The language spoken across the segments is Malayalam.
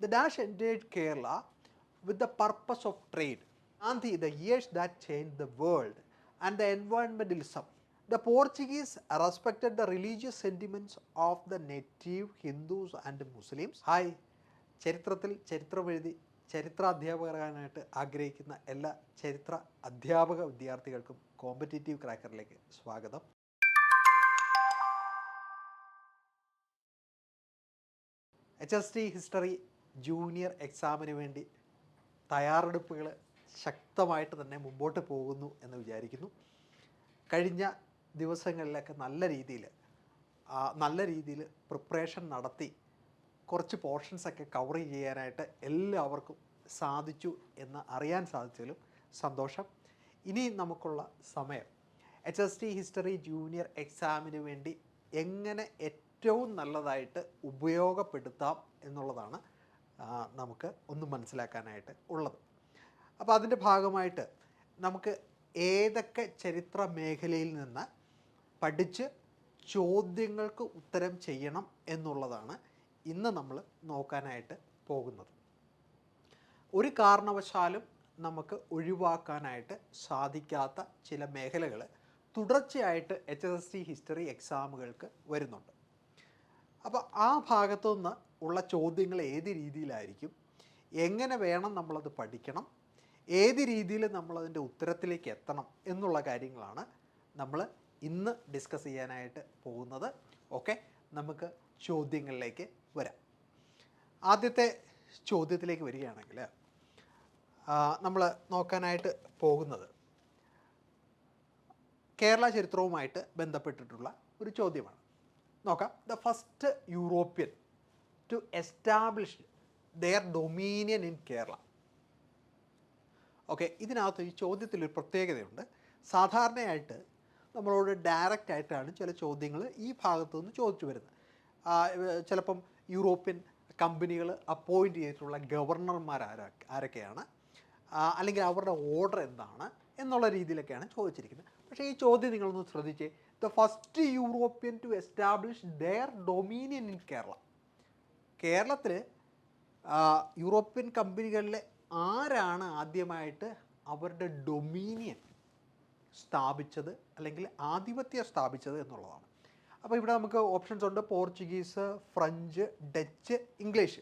The Dash entered Kerala with the purpose of trade. Gandhi, the years that changed the world, and the environmentalism. The Portuguese respected the religious sentiments of the native Hindus and Muslims. Hi ചരിത്രത്തിൽ ചരിത്രമെഴുതി ചരിത്ര അധ്യാപകരാകാനായിട്ട് ആഗ്രഹിക്കുന്ന എല്ലാ ചരിത്ര അധ്യാപക വിദ്യാർത്ഥികൾക്കും കോമ്പറ്റേറ്റീവ് ക്രാക്കറിലേക്ക് സ്വാഗതം H S T history junior എക്സാമിന് വേണ്ടി തയ്യാറെടുപ്പുകൾ ശക്തമായിട്ട് തന്നെ മുമ്പോട്ട് പോകുന്നു എന്ന് വിചാരിക്കുന്നു. കഴിഞ്ഞ ദിവസങ്ങളിലൊക്കെ നല്ല രീതിയിൽ നല്ല രീതിയിൽ പ്രിപ്പറേഷൻ നടത്തി കുറച്ച് പോർഷൻസൊക്കെ കവർ ചെയ്യാനായിട്ട് എല്ലാവർക്കും സാധിച്ചു എന്ന് അറിയാൻ സാധിച്ചതിലും സന്തോഷം. ഇനി നമുക്കുള്ള സമയം. H S T history junior എക്സാമിന് വേണ്ടി എങ്ങനെ ഏറ്റവും നല്ലതായിട്ട് ഉപയോഗപ്പെടുത്താം എന്നുള്ളതാണ് നമുക്ക് ഒന്ന് മനസ്സിലാക്കാനായിട്ട് ഉള്ളത്. അപ്പോൾ അതിന്റെ ഭാഗമായിട്ട് നമുക്ക് ഏതൊക്കെ ചരിത്ര മേഖലയിൽ നിന്ന് പഠിച്ച് ചോദ്യങ്ങൾക്ക് ഉത്തരം ചെയ്യണം എന്നുള്ളതാണ് ഇന്ന് നമ്മൾ നോക്കാനായിട്ട് പോകുന്നത്. ഒരു കാരണവശാലും നമുക്ക് ഒഴിവാക്കാനായിട്ട് സാധിക്കാത്ത ചില മേഖലകൾ തുടർച്ചയായിട്ട് H S S T history എക്സാമുകൾക്ക് വരുന്നുണ്ട്. അപ്പോൾ ആ ഭാഗത്തു നിന്ന് ഉള്ള ചോദ്യങ്ങൾ ഏത് രീതിയിലായിരിക്കും? എങ്ങനെ വേണം നമ്മളത് പഠിക്കണം? ഏത് രീതിയിൽ നമ്മളതിന്റെ ഉത്തരത്തിലേക്ക് എത്തണം എന്നുള്ള കാര്യങ്ങളാണ് നമ്മൾ ഇന്ന് ഡിസ്കസ് ചെയ്യാനായിട്ട് പോകുന്നത്. ഓക്കെ നമുക്ക് ചോദ്യങ്ങളിലേക്ക് വരാം. ആദ്യത്തെ ചോദ്യത്തിലേക്ക് വരികയാണെങ്കിൽ നമ്മൾ നോക്കാനായിട്ട് പോകുന്നത് കേരള ചരിത്രവുമായിട്ട് ബന്ധപ്പെട്ടിട്ടുള്ള ഒരു ചോദ്യമാണ്. നോക്കാം. The first European to establish their dominion in Kerala okay ഇതിനകത്ത് ഈ ചോദ്യത്തിൽ ഒരു പ്രത്യേകതയുണ്ട്. സാധാരണയായിട്ട് നമ്മളോട് ഡയറക്റ്റ് ആയിട്ടാണ് ചില ചോദ്യങ്ങൾ ഈ ഭാഗത്തു നിന്ന് ചോദിച്ചു വരുന്നത്. ചിലപ്പം യൂറോപ്യൻ കമ്പനികൾ അപ്പോയിന്റ് ചെയ്തിട്ടുള്ള ഗവർണർമാർ ആരാ ആരൊക്കെയാണ്? അല്ലെങ്കിൽ അവരുടെ ഓർഡർ എന്താണ് എന്നുള്ള രീതിയിലൊക്കെയാണ് ചോദിച്ചിരിക്കുന്നത്. പക്ഷേ ഈ ചോദ്യം നിങ്ങളൊന്ന് ശ്രദ്ധിച്ചേ. The first European to establish their dominion in Kerala കേരളത്തിൽ യൂറോപ്യൻ കമ്പനികളിലെ ആരാണ് ആദ്യമായിട്ട് അവരുടെ ഡൊമീനിയൻ സ്ഥാപിച്ചത് അല്ലെങ്കിൽ ആധിപത്യം സ്ഥാപിച്ചത് എന്നുള്ളതാണ്. അപ്പോൾ ഇവിടെ നമുക്ക് ഓപ്ഷൻസ് ഉണ്ട്. Portuguese French Dutch English.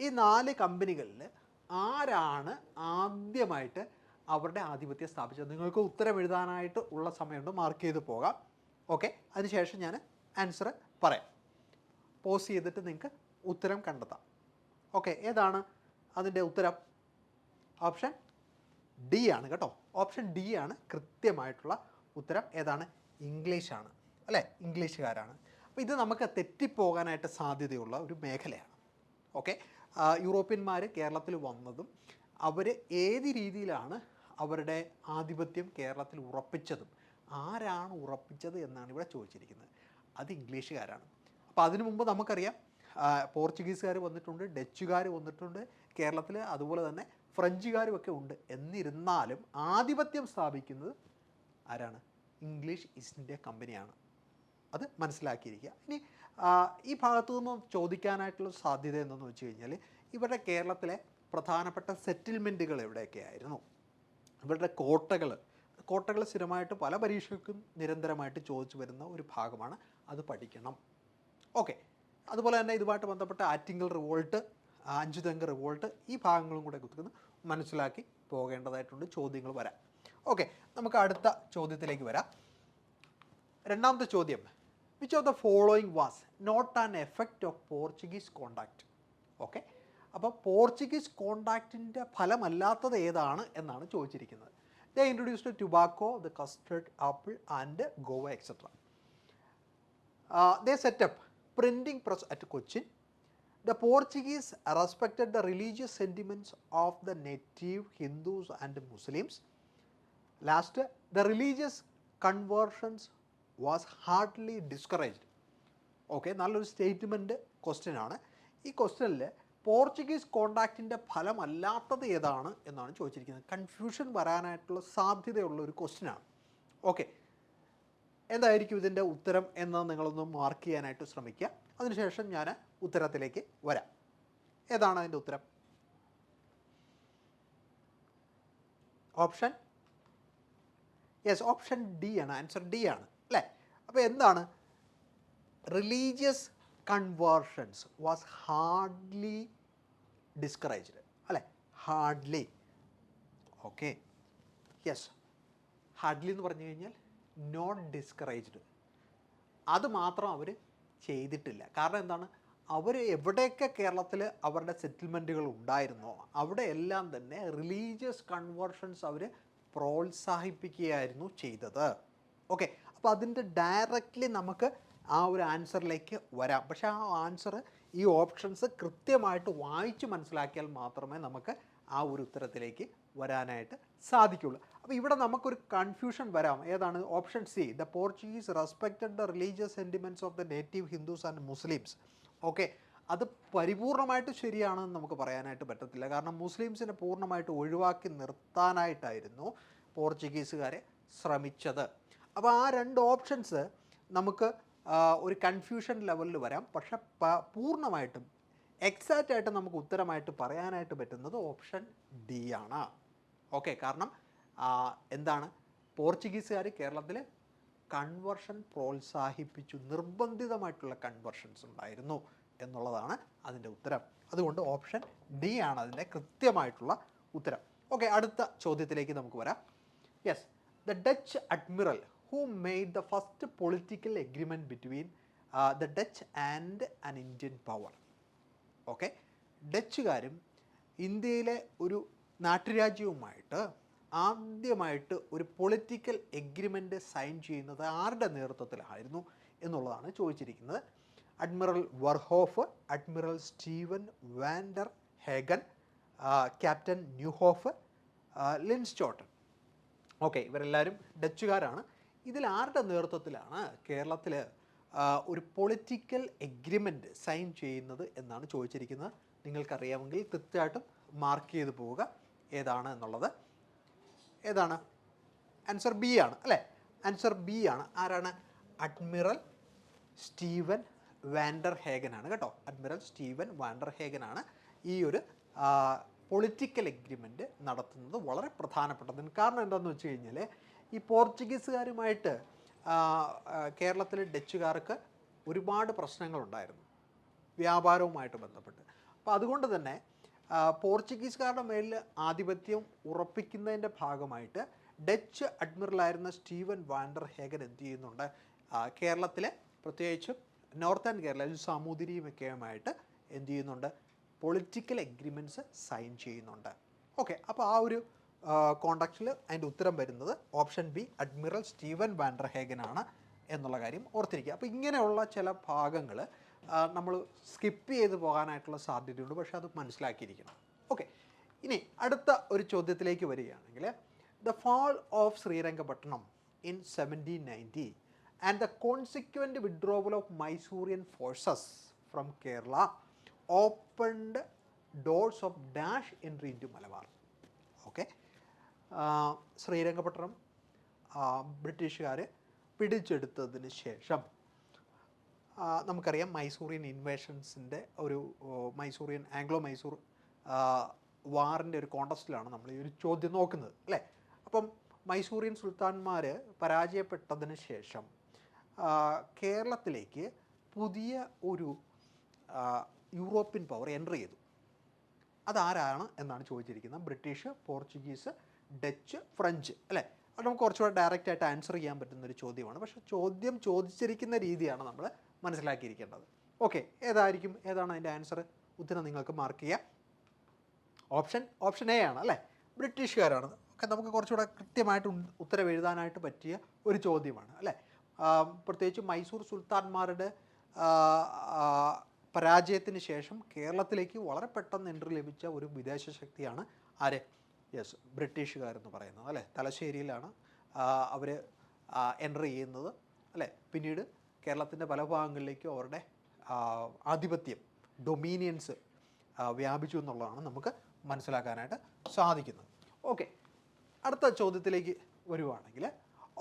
ഈ നാല് കമ്പനികളിൽ ആരാണ് ആദ്യമായിട്ട് അവരുടെ ആധിപത്യം സ്ഥാപിച്ചത്? നിങ്ങൾക്ക് ഉത്തരം എഴുതാനായിട്ട് ഉള്ള സമയമുണ്ട്. മാർക്ക് ചെയ്ത് പോകാം. ഓക്കെ അതിനുശേഷം ഞാൻ ആൻസർ പറയാം. പോസ് ചെയ്തിട്ട് നിങ്ങൾക്ക് ഉത്തരം കണ്ടെത്താം. ഓക്കെ ഏതാണ് അതിന്റെ ഉത്തരം? ഓപ്ഷൻ ഡി ആണ് കേട്ടോ. ഓപ്ഷൻ ഡി ആണ് കൃത്യമായിട്ടുള്ള ഉത്തരം ഏതാണ്? ഇംഗ്ലീഷാണ് അല്ലേ? ഇംഗ്ലീഷുകാരാണ് അപ്പോൾ ഇത് നമുക്ക് തെറ്റിപ്പോകാനായിട്ട് സാധ്യതയുള്ള ഒരു മേഖലയാണ്. ഓക്കെ യൂറോപ്യന്മാർ കേരളത്തിൽ വന്നതും അവർ ഏത് രീതിയിലാണ് അവരുടെ ആധിപത്യം കേരളത്തിൽ ഉറപ്പിച്ചതും? ആരാണ് ഉറപ്പിച്ചത് എന്നാണ് ഇവിടെ ചോദിച്ചിരിക്കുന്നത്. അത് ഇംഗ്ലീഷുകാരാണ് അപ്പോൾ അതിനു മുമ്പ് നമുക്കറിയാം പോർച്ചുഗീസുകാർ വന്നിട്ടുണ്ട് ഡച്ചുകാർ വന്നിട്ടുണ്ട് കേരളത്തിൽ അതുപോലെ തന്നെ ഫ്രഞ്ചുകാരും ഒക്കെ ഉണ്ട്. എന്നിരുന്നാലും ആധിപത്യം സ്ഥാപിക്കുന്നത് ആരാണ്? ഇംഗ്ലീഷ് ഈസ്റ്റ് ഇന്ത്യ കമ്പനിയാണ്. അത് മനസ്സിലാക്കിയിരിക്കുക. ഇനി ഈ ഭാഗത്തു നിന്ന് ചോദിക്കാനായിട്ടുള്ള സാധ്യത എന്തെന്ന് വെച്ച് കഴിഞ്ഞാൽ ഇവരുടെ കേരളത്തിലെ പ്രധാനപ്പെട്ട സെറ്റിൽമെന്റുകൾ എവിടെയൊക്കെ ആയിരുന്നു ഇവരുടെ കോട്ടകൾ കോട്ടകൾ സ്ഥിരമായിട്ട് പല പരീക്ഷയ്ക്കും നിരന്തരമായിട്ട് ചോദിച്ചു വരുന്ന ഒരു ഭാഗമാണ് അത് പഠിക്കണം. ഓക്കെ. അതുപോലെ തന്നെ ഇതുമായിട്ട് ബന്ധപ്പെട്ട ആറ്റിങ്കൽ റിവോൾട്ട് അഞ്ചുതെങ്ക് റിവോൾട്ട് ഈ ഭാഗങ്ങളും കൂടെ കുത്തുന്ന മനസ്സിലാക്കി പോകേണ്ടതായിട്ടുണ്ട്. ചോദ്യങ്ങൾ വരാം. ഓക്കെ നമുക്ക് അടുത്ത ചോദ്യത്തിലേക്ക് വരാം. രണ്ടാമത്തെ ചോദ്യം. Which of the following was not an effect of Portuguese contact okay അപ്പോൾ പോർച്ചുഗീസ് കോണ്ടാക്റ്റിന്റെ ഫലമല്ലാത്തത് ഏതാണ് എന്നാണ് ചോദിച്ചിരിക്കുന്നത്. The introduced tobacco the custard apple and Goa etcetera the setup printing press at Cochin. The Portuguese respected the religious sentiments of the native Hindus and Muslims. Last, the religious conversions was hardly discouraged. Okay നല്ലൊരു സ്റ്റേറ്റ്മെന്റ് ക്വസ്റ്റ്യൻ ആണ് ഈ ക്വസ്റ്റ്യനിൽ പോർച്ചുഗീസ് കോണ്ടാക്റ്റിന്റെ ഫലമല്ലാത്തത് ഏതാണ് എന്നാണ് ചോദിച്ചിരിക്കുന്നത് കൺഫ്യൂഷൻ വരാനായിട്ടുള്ള സാധ്യതയുള്ള ഒരു ക്വസ്റ്റ്യനാണ് ഓക്കെ എന്തായിരിക്കും ഇതിന്റെ ഉത്തരം എന്ന് നിങ്ങളൊന്ന് മാർക്ക് ചെയ്യാനായിട്ട് ശ്രമിക്കുക. അതിനുശേഷം ഞാൻ ഉത്തരത്തിലേക്ക് വരാം. ഏതാണ് അതിന്റെ ഉത്തരം? ഓപ്ഷൻ? യെസ് ഓപ്ഷൻ ഡി ആണ്. ആൻസർ ഡി ആണ്. അല്ലേ? അപ്പോൾ എന്താണ്? Religious conversions was hardly discouraged. അല്ലേ? ഹാർഡ്ലി. ഓക്കെ. യെസ് ഹാർഡ്ലി എന്ന് പറഞ്ഞു കഴിഞ്ഞാൽ നോട്ട് ഡിസ്കറേജ്ഡ് അത് മാത്രം അവർ ചെയ്തിട്ടില്ല. കാരണം എന്താണ്? അവർ എവിടെയൊക്കെ കേരളത്തിൽ അവരുടെ സെറ്റിൽമെന്റുകൾ ഉണ്ടായിരുന്നോ അവിടെയെല്ലാം തന്നെ റിലീജിയസ് കൺവേർഷൻസ് അവർ പ്രോത്സാഹിപ്പിക്കുകയായിരുന്നു ചെയ്തത്. ഓക്കെ അപ്പോൾ അതിന്റെ ഡയറക്റ്റ്ലി നമുക്ക് ആ ഒരു ആൻസറിലേക്ക് വരാം. പക്ഷേ ആ ആൻസർ ഈ ഓപ്ഷൻസ് കൃത്യമായിട്ട് വായിച്ച് മനസ്സിലാക്കിയാൽ മാത്രമേ നമുക്ക് ആ ഒരു ഉത്തരത്തിലേക്ക് വരാനായിട്ട് സാധിക്കുള്ളൂ. അപ്പോൾ ഇവിടെ നമുക്കൊരു കൺഫ്യൂഷൻ വരാം. ഏതാണ്? Option C the Portuguese respected the religious sentiments of the native Hindus and Muslims okay അത് പരിപൂർണമായിട്ട് ശരിയാണെന്ന് നമുക്ക് പറയാനായിട്ട് പറ്റത്തില്ല. കാരണം മുസ്ലിംസിനെ പൂർണമായിട്ട് ഒഴിവാക്കി നിർത്താനായിട്ടായിരുന്നു പോർച്ചുഗീസുകാരെ ശ്രമിച്ചത്. അപ്പോൾ ആ രണ്ട് ഓപ്ഷൻസ് നമുക്ക് ഒരു കൺഫ്യൂഷൻ ലെവലിൽ വരാം. പക്ഷെ പൂർണമായിട്ടും എക്സാക്റ്റ് ആയിട്ട് നമുക്ക് ഉത്തരമായിട്ട് പറയാനായിട്ട് പറ്റുന്നത് ഓപ്ഷൻ ഡി ആണ്. ഓക്കെ കാരണം എന്താണ്? പോർച്ചുഗീസുകാർ കേരളത്തിൽ കൺവർഷൻ പ്രോത്സാഹിപ്പിച്ചു നിർബന്ധിതമായിട്ടുള്ള കൺവർഷൻസ് ഉണ്ടായിരുന്നു എന്നുള്ളതാണ് അതിന്റെ ഉത്തരം. അതുകൊണ്ട് ഓപ്ഷൻ ഡി ആണ് അതിന്റെ കൃത്യമായിട്ടുള്ള ഉത്തരം. ഓക്കെ അടുത്ത ചോദ്യത്തിലേക്ക് നമുക്ക് വരാം. Yes the Dutch admiral who made the first political agreement between the Dutch and an Indian power okay ഡച്ചുകാരും ഇന്ത്യയിലെ ഒരു നാട്ടുരാജ്യവുമായിട്ട് ആദ്യമായിട്ട് ഒരു പൊളിറ്റിക്കൽ എഗ്രിമെന്റ് സൈൻ ചെയ്യുന്നത് ആരുടെ നേതൃത്വത്തിലായിരുന്നു എന്നുള്ളതാണ് ചോദിച്ചിരിക്കുന്നത്. Admiral Verhoeff admiral Steven van der Hagen captain Nieuhoff Linschoten okay ഇവരെല്ലാവരും ഡച്ചുകാരാണ്. ഇതിൽ ആരുടെ നേതൃത്വത്തിലാണ് കേരളത്തിൽ ഒരു പൊളിറ്റിക്കൽ എഗ്രിമെന്റ് സൈൻ ചെയ്യുന്നത് എന്നാണ് ചോദിച്ചിരിക്കുന്നത്. നിങ്ങൾക്കറിയാമെങ്കിൽ കൃത്യമായിട്ടും മാർക്ക് ചെയ്ത് പോവുക. ഏതാണ് എന്നുള്ളത്? ഏതാണ്? ആൻസർ ബി ആണ് അല്ലേ? ആൻസർ ബി ആണ്. ആരാണ്? അഡ്മിറൽ സ്റ്റീവൻ വാൻഡർ ഹേഗൻ ആണ് കേട്ടോ. അഡ്മിറൽ സ്റ്റീവൻ വാൻഡർ ഹേഗൻ ആണ് ഈ ഒരു പൊളിറ്റിക്കൽ എഗ്രിമെന്റ് നടത്തുന്നത് വളരെ പ്രധാനപ്പെട്ടതിന് കാരണം എന്താണെന്ന് വെച്ച് കഴിഞ്ഞാൽ ഈ പോർച്ചുഗീസുകാരുമായിട്ട് കേരളത്തിലെ ഡച്ചുകാർക്ക് ഒരുപാട് പ്രശ്നങ്ങളുണ്ടായിരുന്നു. വ്യാപാരവുമായിട്ട് ബന്ധപ്പെട്ട്. അപ്പോൾ അതുകൊണ്ട് തന്നെ പോർച്ചുഗീസുകാരുടെ മേലിൽ ആധിപത്യം ഉറപ്പിക്കുന്നതിന്റെ ഭാഗമായിട്ട് ഡച്ച് അഡ്മിറലായിരുന്ന സ്റ്റീവൻ വാൻഡർ ഹേഗൻ എന്ത് ചെയ്യുന്നുണ്ട്? കേരളത്തിലെ പ്രത്യേകിച്ചും നോർത്തേൺ കേരള സാമൂതിരിയുമൊക്കെയുമായിട്ട് എന്ത് ചെയ്യുന്നുണ്ട്? പൊളിറ്റിക്കൽ എഗ്രിമെന്റ്സ് സൈൻ ചെയ്യുന്നുണ്ട്. ഓക്കെ അപ്പോൾ ആ ഒരു കോണ്ടാക്റ്റിൽ അതിന്റെ ഉത്തരം വരുന്നത് option B admiral Steven van der ഹേഗനാണ് എന്നുള്ള കാര്യം ഓർത്തിരിക്കുക. അപ്പോൾ ഇങ്ങനെയുള്ള ചില ഭാഗങ്ങൾ നമ്മൾ സ്കിപ്പ് ചെയ്ത് പോകാനായിട്ടുള്ള സാധ്യതയുണ്ട്. പക്ഷെ അത് മനസ്സിലാക്കിയിരിക്കണം. ഓക്കെ ഇനി അടുത്ത ഒരു ചോദ്യത്തിലേക്ക് വരികയാണെങ്കിൽ the fall of Srirangapatna in seventeen ninety and the consequent withdrawal of Mysorean forces from Kerala opened doors of dash entry into Malabar okay Srirangapatna ബ്രിട്ടീഷുകാർ പിടിച്ചെടുത്തതിന് ശേഷം നമുക്കറിയാം മൈസൂറിയൻ ഇൻവേഷൻസിന്റെ ഒരു മൈസൂറിയൻ ആംഗ്ലോ മൈസൂർ വാറിന്റെ ഒരു കോണ്ടസ്റ്റിലാണ് നമ്മൾ ഈ ഒരു ചോദ്യം നോക്കുന്നത് അല്ലേ? അപ്പം മൈസൂറിയൻ സുൽത്താൻമാർ പരാജയപ്പെട്ടതിന് ശേഷം കേരളത്തിലേക്ക് പുതിയ ഒരു യൂറോപ്യൻ പവർ എന്റർ ചെയ്തു. അതാരാണ് എന്നാണ് ചോദിച്ചിരിക്കുന്നത് ബ്രിട്ടീഷ് പോർച്ചുഗീസ് ഡച്ച് ഫ്രഞ്ച് അല്ലേ? അത് നമുക്ക് കുറച്ചുകൂടെ ഡയറക്റ്റായിട്ട് ആൻസർ ചെയ്യാൻ പറ്റുന്ന ഒരു ചോദ്യമാണ്. പക്ഷേ ചോദ്യം ചോദിച്ചിരിക്കുന്ന രീതിയാണ് നമ്മൾ മനസ്സിലാക്കിയിരിക്കേണ്ടത്. ഓക്കെ ഏതായിരിക്കും? ഏതാണ് അതിന്റെ ആൻസർ ഉത്തരം നിങ്ങൾക്ക് മാർക്ക് ചെയ്യാം. ഓപ്ഷൻ ഓപ്ഷൻ എ ആണ് അല്ലേ? ബ്രിട്ടീഷുകാരാണ്. ഒക്കെ നമുക്ക് കുറച്ചുകൂടെ കൃത്യമായിട്ട് ഉത്തരം എഴുതാനായിട്ട് പറ്റിയ ഒരു ചോദ്യമാണ് അല്ലേ? പ്രത്യേകിച്ച് മൈസൂർ സുൽത്താൻമാരുടെ പരാജയത്തിന് ശേഷം കേരളത്തിലേക്ക് വളരെ പെട്ടെന്ന് എൻട്രി ലഭിച്ച ഒരു വിദേശ ശക്തിയാണ് ആരെ? യെസ് ബ്രിട്ടീഷുകാരെന്ന് പറയുന്നത് അല്ലേ? തലശ്ശേരിയിലാണ് അവർ എൻട്രി ചെയ്യുന്നത് അല്ലേ? പിന്നീട് കേരളത്തിന്റെ പല ഭാഗങ്ങളിലേക്കും അവരുടെ ആധിപത്യം ഡൊമീനിയൻസ് വ്യാപിച്ചു എന്നുള്ളതാണ് നമുക്ക് മനസ്സിലാക്കാനായിട്ട് സാധിക്കുന്നത്. ഓക്കെ അടുത്ത ചോദ്യത്തിലേക്ക് വരുവാണെങ്കിൽ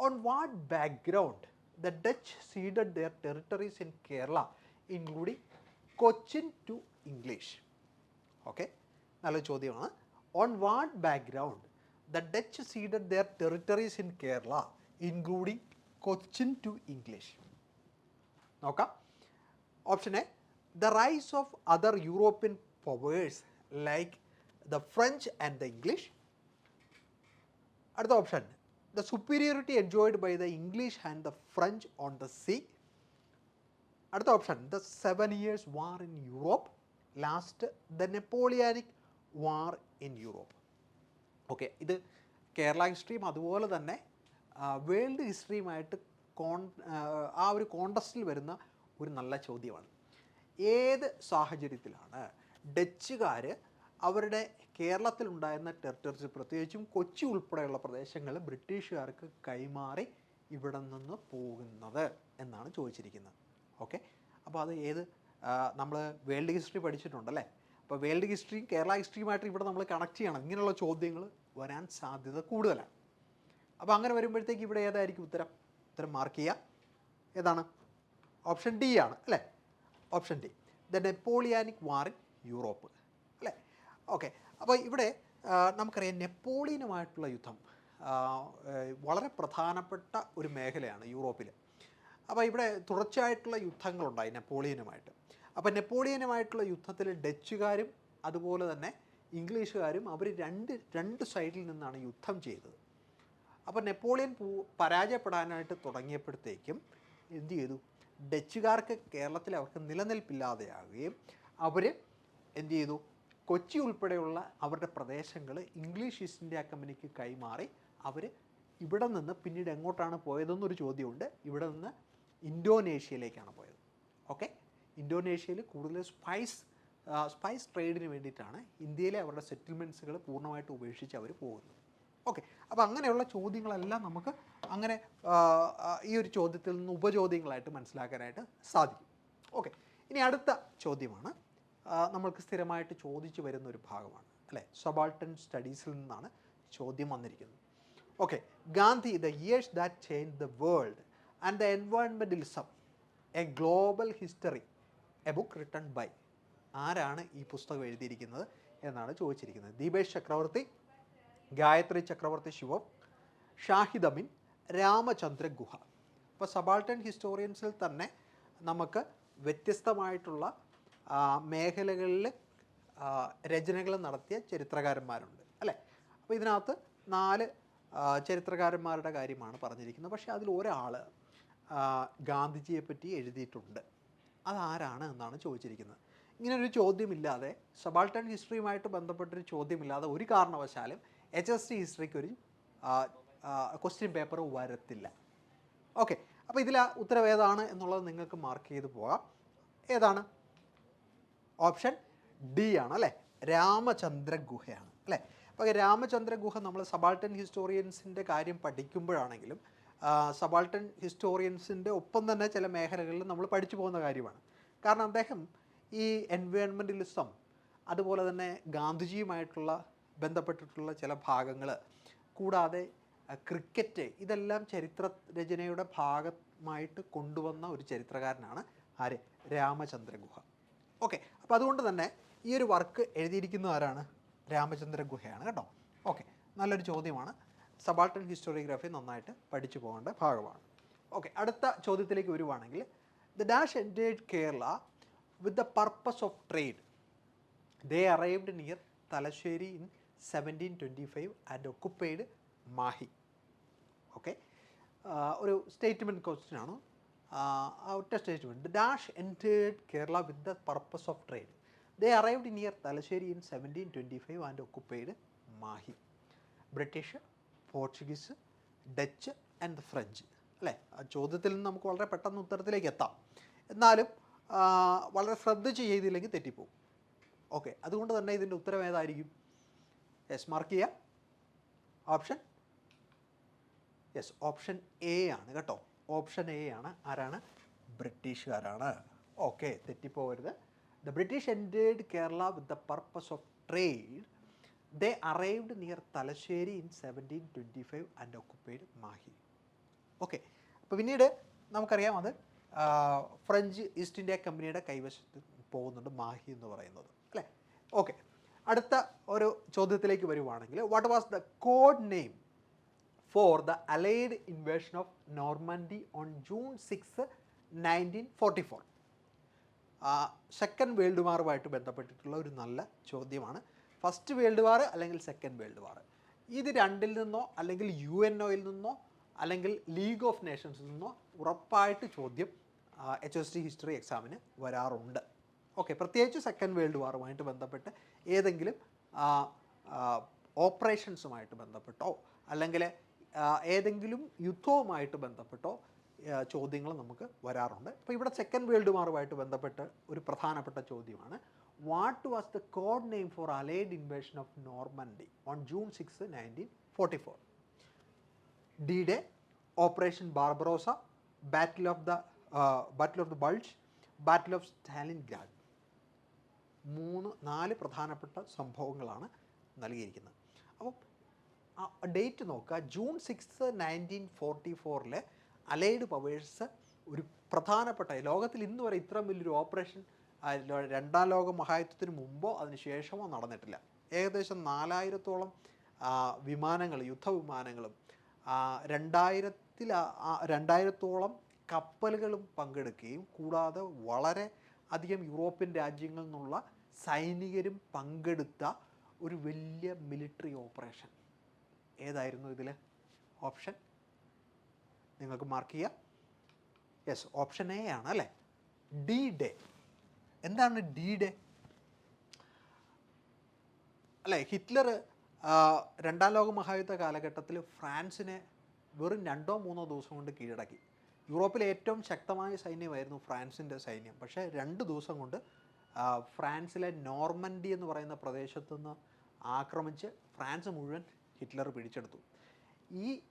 on what background the Dutch ceded their territories in Kerala including Cochin to English okay നല്ല ചോദ്യമാണ്. On what background the Dutch ceded their territories in Kerala including Cochin to English നോക്കാം. Option A the rise of other European powers like the French and the English അടുത്ത option the superiority enjoyed by the English and the French on the sea അടുത്ത option the seven years war in Europe last the Napoleonic war in Europe okay ഇത് കേരള ഹിസ്റ്ററിയും അതുപോലെ തന്നെ വേൾഡ് ഹിസ്റ്ററിയുമായിട്ട് കോൺ ആ ഒരു കോണ്ടസ്റ്റിൽ വരുന്ന ഒരു നല്ല ചോദ്യമാണ്. ഏത് സാഹചര്യത്തിലാണ് ഡച്ചുകാർ അവരുടെ കേരളത്തിലുണ്ടായിരുന്ന ടെറിട്ടറീസ് പ്രത്യേകിച്ചും കൊച്ചി ഉൾപ്പെടെയുള്ള പ്രദേശങ്ങൾ ബ്രിട്ടീഷുകാർക്ക് കൈമാറി ഇവിടെ നിന്ന് പോകുന്നത് എന്നാണ് ചോദിച്ചിരിക്കുന്നത്. ഓക്കെ? അപ്പോൾ അത് ഏത് നമ്മൾ വേൾഡ് ഹിസ്റ്ററി പഠിച്ചിട്ടുണ്ടല്ലേ? അപ്പോൾ വേൾഡ് ഹിസ്റ്ററിയും കേരള ഹിസ്റ്ററിയുമായിട്ട് ഇവിടെ നമ്മൾ കണക്ട് ചെയ്യണം. ഇങ്ങനെയുള്ള ചോദ്യങ്ങൾ വരാൻ സാധ്യത കൂടുതലാണ്. അപ്പോൾ അങ്ങനെ വരുമ്പോഴത്തേക്ക് ഇവിടെ ഏതായിരിക്കും ഉത്തരം? ഉത്തരം മാർക്ക് ചെയ്യുക ഏതാണ്? ഓപ്ഷൻ ഡി ആണ് അല്ലേ? Option D the Napoleonic war in Europe അല്ലേ? ഓക്കെ അപ്പോൾ ഇവിടെ നമുക്കറിയാം നെപ്പോളിയനുമായിട്ടുള്ള യുദ്ധം വളരെ പ്രധാനപ്പെട്ട ഒരു മേഖലയാണ് യൂറോപ്പിൽ അപ്പോൾ ഇവിടെ തുടർച്ചയായിട്ടുള്ള യുദ്ധങ്ങളുണ്ടായി നെപ്പോളിയനുമായിട്ട്. അപ്പോൾ നെപ്പോളിയനുമായിട്ടുള്ള യുദ്ധത്തിൽ ഡച്ചുകാരും അതുപോലെ തന്നെ ഇംഗ്ലീഷുകാരും അവർ രണ്ട് രണ്ട് സൈഡിൽ നിന്നാണ് യുദ്ധം ചെയ്തത്. അപ്പോൾ നെപ്പോളിയൻ പൂ പരാജയപ്പെടാനായിട്ട് തുടങ്ങിയപ്പോഴത്തേക്കും എന്തു ചെയ്തു? ഡച്ചുകാർക്ക് കേരളത്തിൽ അവർക്ക് നിലനിൽപ്പില്ലാതെയാവുകയും അവർ എന്തു ചെയ്തു? കൊച്ചി ഉൾപ്പെടെയുള്ള അവരുടെ പ്രദേശങ്ങൾ ഇംഗ്ലീഷ് ഈസ്റ്റ് ഇന്ത്യ കമ്പനിക്ക് കൈമാറി അവർ ഇവിടെ നിന്ന് പിന്നീട് എങ്ങോട്ടാണ് പോയതെന്നൊരു ചോദ്യമുണ്ട്. ഇവിടെ നിന്ന് ഇൻഡോനേഷ്യയിലേക്കാണ് പോയത്. ഓക്കെ? ഇൻഡോനേഷ്യയിൽ കൂടുതൽ സ്പൈസ് സ്പൈസ് ട്രേഡിന് വേണ്ടിയിട്ടാണ് ഇന്ത്യയിലെ അവരുടെ സെറ്റിൽമെന്റ്സുകൾ പൂർണമായിട്ട് ഉപേക്ഷിച്ച് അവർ പോകുന്നത്. ഓക്കെ? അപ്പോൾ അങ്ങനെയുള്ള ചോദ്യങ്ങളെല്ലാം നമുക്ക് അങ്ങനെ ഈ ഒരു ചോദ്യത്തിൽ നിന്ന് ഉപചോദ്യങ്ങളായിട്ട് മനസ്സിലാക്കാനായിട്ട് സാധിക്കും. ഓക്കെ ഇനി അടുത്ത ചോദ്യമാണ്. നമ്മൾക്ക് സ്ഥിരമായിട്ട് ചോദിച്ചു വരുന്ന ഒരു ഭാഗമാണ് അല്ലേ? സബാൾട്ടൺ സ്റ്റഡീസിൽ നിന്നാണ് ചോദ്യം വന്നിരിക്കുന്നത്. Okay Gandhi the years that change the world and the environmentalism a global history a book written by ആരാണ് ഈ പുസ്തകം എഴുതിയിരിക്കുന്നത് എന്നാണ് ചോദിച്ചിരിക്കുന്നത്. ദീപേഷ് ചക്രവർത്തി ഗായത്രി ചക്രവർത്തി ശിവം ഷാഹിദ് അമിൻ രാമചന്ദ്ര ഗുഹ ഇപ്പോൾ സബാൾട്ടൻ ഹിസ്റ്റോറിയൻസിൽ തന്നെ നമുക്ക് വ്യത്യസ്തമായിട്ടുള്ള മേഖലകളിൽ രചനകൾ നടത്തിയ ചരിത്രകാരന്മാരുണ്ട്. അല്ലേ? അപ്പോൾ ഇതിനകത്ത് നാല് ചരിത്രകാരന്മാരുടെ കാര്യമാണ് പറഞ്ഞിരിക്കുന്നത്. പക്ഷേ അതിൽ ഒരാൾ ഗാന്ധിജിയെ പറ്റി എഴുതിയിട്ടുണ്ട്. അതാരാണ് എന്നാണ് ചോദിച്ചിരിക്കുന്നത്. ഇങ്ങനൊരു ചോദ്യമില്ലാതെ സബാൾട്ടൺ ഹിസ്റ്ററിയുമായിട്ട് ബന്ധപ്പെട്ടൊരു ചോദ്യമില്ലാതെ ഒരു കാരണവശാലും എച്ച് എസ് ടി ഹിസ്റ്ററിക്ക് ഒരു ക്വസ്റ്റ്യൻ പേപ്പർ വരത്തില്ല. ഓക്കെ അപ്പോൾ ഇതിൽ ഉത്തരവ് ഏതാണ് എന്നുള്ളത് നിങ്ങൾക്ക് മാർക്ക് ചെയ്ത് പോകാം. ഏതാണ്? ഓപ്ഷൻ ഡി ആണ് അല്ലേ? രാമചന്ദ്ര ഗുഹയാണ് അല്ലേ? അപ്പോൾ രാമചന്ദ്ര ഗുഹ നമ്മൾ സബാൾട്ടൻ ഹിസ്റ്റോറിയൻസിന്റെ കാര്യം പഠിക്കുമ്പോഴാണെങ്കിലും സബാൾട്ടൻ ഹിസ്റ്റോറിയൻസിന്റെ ഒപ്പം തന്നെ ചില മേഖലകളിൽ നമ്മൾ പഠിച്ചു പോകുന്ന കാര്യമാണ്. കാരണം അദ്ദേഹം ഈ എൻവയോൺമെന്റലിസം അതുപോലെ തന്നെ ഗാന്ധിജിയുമായിട്ടുള്ള ബന്ധപ്പെട്ടിട്ടുള്ള ചില ഭാഗങ്ങൾ കൂടാതെ ക്രിക്കറ്റ് ഇതെല്ലാം ചരിത്ര രചനയുടെ ഭാഗമായിട്ട് കൊണ്ടുവന്ന ഒരു ചരിത്രകാരനാണ് ആര്? രാമചന്ദ്ര ഗുഹ ഓക്കെ അപ്പോൾ അതുകൊണ്ട് തന്നെ ഈ ഒരു വർക്ക് എഴുതിയിരിക്കുന്ന ആരാണ്? രാമചന്ദ്ര ഗുഹയാണ് കേട്ടോ. ഓക്കെ നല്ലൊരു ചോദ്യമാണ്. സബാൾട്ടൻ ഹിസ്റ്റോറിയോഗ്രാഫി നന്നായിട്ട് പഠിച്ചു പോകേണ്ട ഭാഗമാണ്. ഓക്കെ അടുത്ത ചോദ്യത്തിലേക്ക് വരുവാണെങ്കിൽ the dash entered Kerala with the purpose of trade they arrived near Thalassery in seventeen twenty five and occupied Mahe okay ഒരു സ്റ്റേറ്റ്മെന്റ് ക്വസ്റ്റ്യൻ ആണ്. ഒറ്റ statement dash entered Kerala with the purpose of trade they arrived near Thalassery in seventeen twenty five and occupied Mahe British Portuguese Dutch and French അല്ലേ? ആ ചോദ്യത്തിൽ നിന്ന് നമുക്ക് വളരെ പെട്ടെന്ന് ഉത്തരത്തിലേക്ക് എത്താം. എന്നാലും വളരെ ശ്രദ്ധ ചെയ്തില്ലെങ്കിൽ തെറ്റിപ്പോവും. ഓക്കെ അതുകൊണ്ട് തന്നെ ഇതിന്റെ ഉത്തരം ഏതായിരിക്കും? യെസ് മാർക്ക് ചെയ്യാം. ഓപ്ഷൻ യെസ് ഓപ്ഷൻ എ ആണ് കേട്ടോ. ഓപ്ഷൻ എ ആണ്. ആരാണ്? ബ്രിട്ടീഷുകാരാണ്. Okay തെറ്റിപ്പോകരുത് the British entered Kerala with the purpose of trade they arrived near Thalassery in seventeen twenty five and occupied Mahe okay അപ്പോൾ പിന്നീട് നമുക്കറിയാം അത് ഫ്രഞ്ച് ഈസ്റ്റ് ഇന്ത്യ കമ്പനിയുടെ കൈവശത്ത് പോകുന്നുണ്ട് മാഹി എന്ന് പറയുന്നത്. അല്ലേ? ഓക്കെ അടുത്ത ഒരു ചോദ്യത്തിലേക്ക് വരുവാണെങ്കിൽ what was the code name for the allied invasion of Normandy on June six nineteen forty four second world വാറുമായിട്ട് ബന്ധപ്പെട്ടിട്ടുള്ള ഒരു നല്ല ചോദ്യമാണ്. ഫസ്റ്റ് വേൾഡ് വാർ അല്ലെങ്കിൽ സെക്കൻഡ് വേൾഡ് വാർ ഇത് രണ്ടിൽ നിന്നോ അല്ലെങ്കിൽ യു എൻ ഒയിൽ നിന്നോ അല്ലെങ്കിൽ ലീഗ് ഓഫ് നേഷൻസിൽ നിന്നോ ഉറപ്പായിട്ട് ചോദ്യം എച്ച് എസ് ഹിസ്റ്ററി എക്സാമിന് വരാറുണ്ട്. ഓക്കെ പ്രത്യേകിച്ച് സെക്കൻഡ് വേൾഡ് വാറുമായിട്ട് ബന്ധപ്പെട്ട് ഏതെങ്കിലും ഓപ്പറേഷൻസുമായിട്ട് ബന്ധപ്പെട്ടോ അല്ലെങ്കിൽ ഏതെങ്കിലും യുദ്ധവുമായിട്ട് ബന്ധപ്പെട്ടോ ചോദ്യങ്ങൾ നമുക്ക് വരാറുണ്ട്. അപ്പോൾ ഇവിടെ സെക്കൻഡ് വേൾഡ് വാറുമായിട്ട് ബന്ധപ്പെട്ട് ഒരു പ്രധാനപ്പെട്ട ചോദ്യമാണ് what was the code name for allied invasion of Normandy on June six nineteen forty four D day operation Barbarossa battle of the battle of the bulge battle of Stalingrad മൂന്ന് നാല് പ്രധാനപ്പെട്ട സംഭവങ്ങളാണ് നൽകിയിരിക്കുന്നത്. അപ്പം ഡേറ്റ് നോക്കുക. ജൂൺ സിക്സ് നയന്റീൻ ഫോർട്ടി ഫോറിലെ അലൈഡ് പവേഴ്സ് ഒരു പ്രധാനപ്പെട്ട ലോകത്തിൽ ഇന്ന് വരെ ഇത്രയും വലിയൊരു ഓപ്പറേഷൻ രണ്ടാം ലോക മഹായുദ്ധത്തിന് മുമ്പോ അതിന് ശേഷമോ നടന്നിട്ടില്ല. ഏകദേശം നാലായിരത്തോളം വിമാനങ്ങൾ യുദ്ധവിമാനങ്ങളും രണ്ടായിരത്തിൽ രണ്ടായിരത്തോളം കപ്പലുകളും പങ്കെടുക്കുകയും കൂടാതെ വളരെ അധികം യൂറോപ്യൻ രാജ്യങ്ങളിൽ നിന്നുള്ള സൈനികരും പങ്കെടുത്ത ഒരു വലിയ മിലിറ്ററി ഓപ്പറേഷൻ ഏതായിരുന്നു ഇതിൽ ഓപ്ഷൻ നിങ്ങൾക്ക് മാർക്ക് ചെയ്യാം. യെസ് ഓപ്ഷൻ എ ആണ് അല്ലേ? ഡി ഡേ എന്താണ് ഡി ഡേ അല്ലേ ഹിറ്റ്ലർ രണ്ടാം ലോക മഹായുദ്ധ കാലഘട്ടത്തിൽ ഫ്രാൻസിനെ വെറും രണ്ടോ മൂന്നോ ദിവസം കൊണ്ട് കീഴടക്കി. യൂറോപ്പിലെ ഏറ്റവും ശക്തമായ സൈന്യമായിരുന്നു ഫ്രാൻസിന്റെ സൈന്യം. പക്ഷേ രണ്ട് ദിവസം കൊണ്ട് ഫ്രാൻസിലെ നോർമൻഡി എന്ന് പറയുന്ന പ്രദേശത്തു നിന്ന് ആക്രമിച്ച് ഫ്രാൻസ് മുഴുവൻ ഹിറ്റ്ലർ പിടിച്ചെടുത്തു. ഈ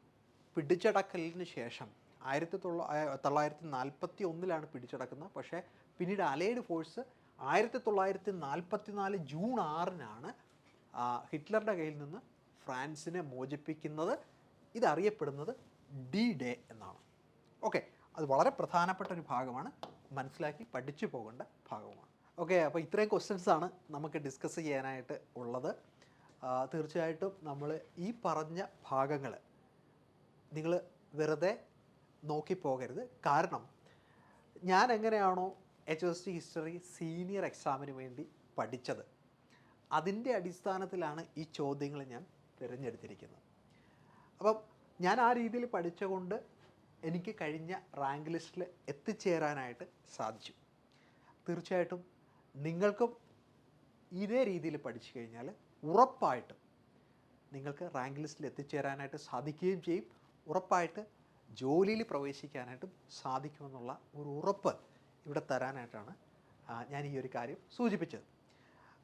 പിടിച്ചടക്കലിന് ശേഷം ആയിരത്തി തൊള്ള തൊള്ളായിരത്തി നാൽപ്പത്തി ഒന്നിലാണ് പിടിച്ചടക്കുന്നത്. പക്ഷേ പിന്നീട് അലൈഡ് ഫോഴ്സ് ആയിരത്തി തൊള്ളായിരത്തി നാൽപ്പത്തി നാല് ജൂൺ ആറിനാണ് ഹിറ്റ്ലറുടെ കയ്യിൽ നിന്ന് ഫ്രാൻസിനെ മോചിപ്പിക്കുന്നത്. ഇതറിയപ്പെടുന്നത് ഡി ഡേ എന്നാണ്. ഓക്കെ അത് വളരെ പ്രധാനപ്പെട്ട ഒരു ഭാഗമാണ്. മനസ്സിലാക്കി പഠിച്ചു പോകേണ്ട ഭാഗമാണ്. ഓക്കെ അപ്പോൾ ഇത്രയും ക്വസ്റ്റ്യൻസ് ആണ് നമുക്ക് ഡിസ്കസ് ചെയ്യാനായിട്ട് ഉള്ളത്. തീർച്ചയായിട്ടും നമ്മൾ ഈ പറഞ്ഞ ഭാഗങ്ങൾ നിങ്ങൾ വെറുതെ നോക്കി പോകരുത്. കാരണം ഞാൻ എങ്ങനെയാണോ H S T history senior എക്സാമിന് വേണ്ടി പഠിച്ചത്. അതിന്റെ അടിസ്ഥാനത്തിലാണ് ഈ ചോദ്യങ്ങൾ ഞാൻ തിരഞ്ഞെടുത്തിരിക്കുന്നത്. അപ്പം ഞാൻ ആ രീതിയിൽ പഠിച്ചുകൊണ്ട് എനിക്ക് കഴിഞ്ഞ റാങ്ക് ലിസ്റ്റിൽ എത്തിച്ചേരാനായിട്ട് സാധിച്ചു. തീർച്ചയായിട്ടും നിങ്ങൾക്കും ഇതേ രീതിയിൽ പഠിച്ചു കഴിഞ്ഞാൽ ഉറപ്പായിട്ടും നിങ്ങൾക്ക് റാങ്ക് ലിസ്റ്റിൽ എത്തിച്ചേരാനായിട്ട് സാധിക്കുകയും ചെയ്യും. ഉറപ്പായിട്ട് ജോലിയിൽ പ്രവേശിക്കാനായിട്ടും സാധിക്കുമെന്നുള്ള ഒരു ഉറപ്പ് ഇവിടെ തരാനായിട്ടാണ് ഞാൻ ഈ ഒരു കാര്യം സൂചിപ്പിച്ചത്.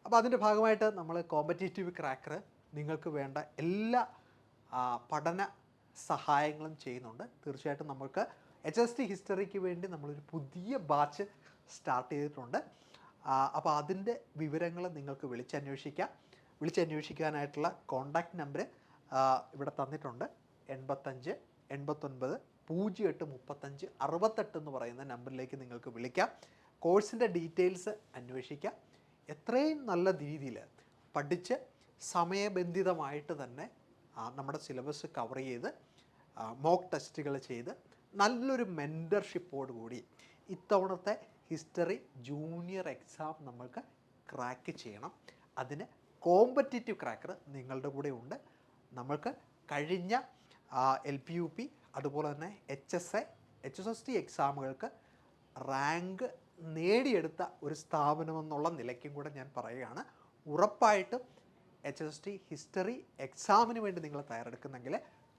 അപ്പോൾ അതിന്റെ ഭാഗമായിട്ട് നമ്മൾ കോമ്പറ്റേറ്റീവ് ക്രാക്കർ നിങ്ങൾക്ക് വേണ്ട എല്ലാ പഠന സഹായങ്ങളും ചെയ്യുന്നുണ്ട്. തീർച്ചയായിട്ടും നമുക്ക് എച്ച് എസ് ടി ഹിസ്റ്ററിക്ക് വേണ്ടി നമ്മളൊരു പുതിയ ബാച്ച് സ്റ്റാർട്ട് ചെയ്തിട്ടുണ്ട്. അപ്പോൾ അതിന്റെ വിവരങ്ങൾ നിങ്ങൾക്ക് വിളിച്ചന്വേഷിക്കാം. വിളിച്ചന്വേഷിക്കാനായിട്ടുള്ള കോണ്ടാക്ട് നമ്പർ ഇവിടെ തന്നിട്ടുണ്ട്. എൺപത്തഞ്ച് എൺപത്തൊൻപത് പൂജ്യം എട്ട് മുപ്പത്തഞ്ച് അറുപത്തെട്ട് എന്ന് പറയുന്ന നമ്പറിലേക്ക് നിങ്ങൾക്ക് വിളിക്കാം. കോഴ്സിന്റെ ഡീറ്റെയിൽസ് അന്വേഷിക്കാം. എത്രയും നല്ല രീതിയിൽ പഠിച്ച് സമയബന്ധിതമായിട്ട് തന്നെ നമ്മുടെ സിലബസ് കവർ ചെയ്ത് മോക്ക് ടെസ്റ്റുകൾ ചെയ്ത് നല്ലൊരു മെന്റർഷിപ്പോടുകൂടി ഇത്തവണത്തെ ഹിസ്റ്ററി ജൂനിയർ എക്സാം നമ്മൾക്ക് ക്രാക്ക് ചെയ്യണം. അതിന് കോമ്പറ്റേറ്റീവ് ക്രാക്കർ നിങ്ങളുടെ കൂടെ ഉണ്ട്. നമ്മൾക്ക് കഴിഞ്ഞ എൽ പി യു പി അതുപോലെ തന്നെ H S A H S S T എക്സാമുകൾക്ക് rank നേടിയെടുത്ത ഒരു സ്ഥാപനമെന്നുള്ള നിലയ്ക്കും കൂടെ ഞാൻ പറയുകയാണ്. ഉറപ്പായിട്ടും എച്ച് എസ് ടി ഹിസ്റ്ററി എക്സാമിന് വേണ്ടി നിങ്ങൾ തയ്യാറെടുക്കുന്നെങ്കിൽ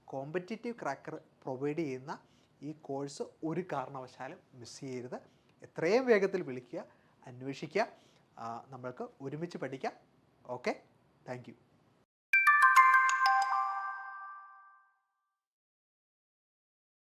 കോമ്പറ്റേറ്റീവ് ക്രാക്കർ പ്രൊവൈഡ് ചെയ്യുന്ന ഈ കോഴ്സ് ഒരു കാരണവശാലും മിസ് ചെയ്യരുത്. എത്രയും വേഗത്തിൽ വിളിക്കുക അന്വേഷിക്കുക നമ്മൾക്ക് ഒരുമിച്ച് പഠിക്കാം. Okay thank